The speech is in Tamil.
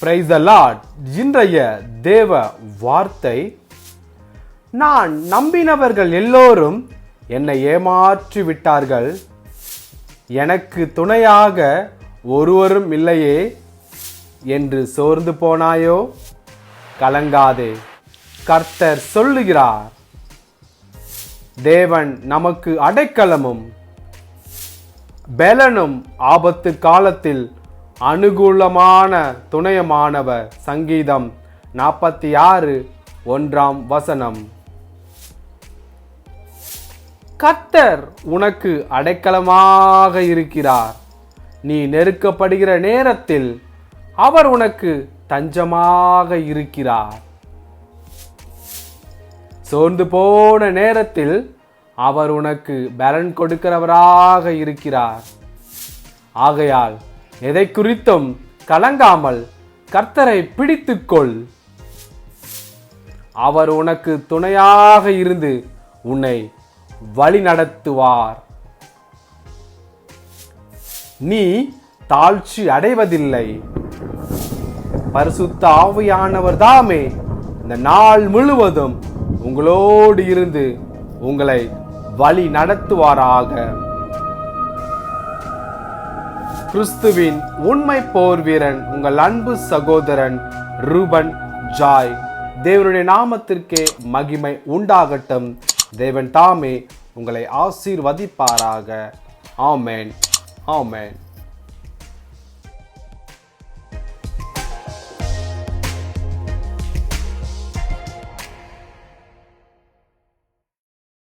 பிரைஸ் லார்ட் இன்றைய தேவ வார்த்தை நான் நம்பினவர்கள் எல்லோரும் என்னை ஏமாற்றி விட்டார்கள் எனக்கு துணையாக ஒருவரும் இல்லையே என்று சோர்ந்து போனாயோ? கலங்காதே. கர்த்தர் சொல்லுகிறார் தேவன் நமக்கு அடைக்கலமும் பெலனும் ஆபத்து காலத்தில் அனுகூலமான துணையமானவ சங்கீதம் நாற்பத்தி ஆறு ஒன்றாம் வசனம். கத்தர் உனக்கு அடைக்கலமாக இருக்கிறார். நீ நெருக்கப்படுகிற நேரத்தில் அவர் உனக்கு தஞ்சமாக இருக்கிறார். சோர்ந்து போன நேரத்தில் அவர் உனக்கு பலன் கொடுக்கிறவராக இருக்கிறார். ஆகையால் எதை குறித்தும் கலங்காமல் கர்த்தரை பிடித்துக்கொள். அவர் உனக்கு துணையாக இருந்து உன்னை வழி நடத்துவார் நீ தாழ்ச்சி அடைவதில்லை. பரிசுத்த ஆவியானவர் தாமே இந்த நாள் முழுவதும் உங்களோடு இருந்து உங்களை வழி நடத்துவாராக கிறிஸ்துவின் உண்மை போர் வீரன் உங்கள் அன்பு சகோதரன் ரூபன் ஜாய். தேவனுடைய நாமத்திற்கே மகிமை உண்டாகட்டும். தேவன் தாமே உங்களை ஆசீர்வதிப்பாராக. ஆமென். ஆமென்.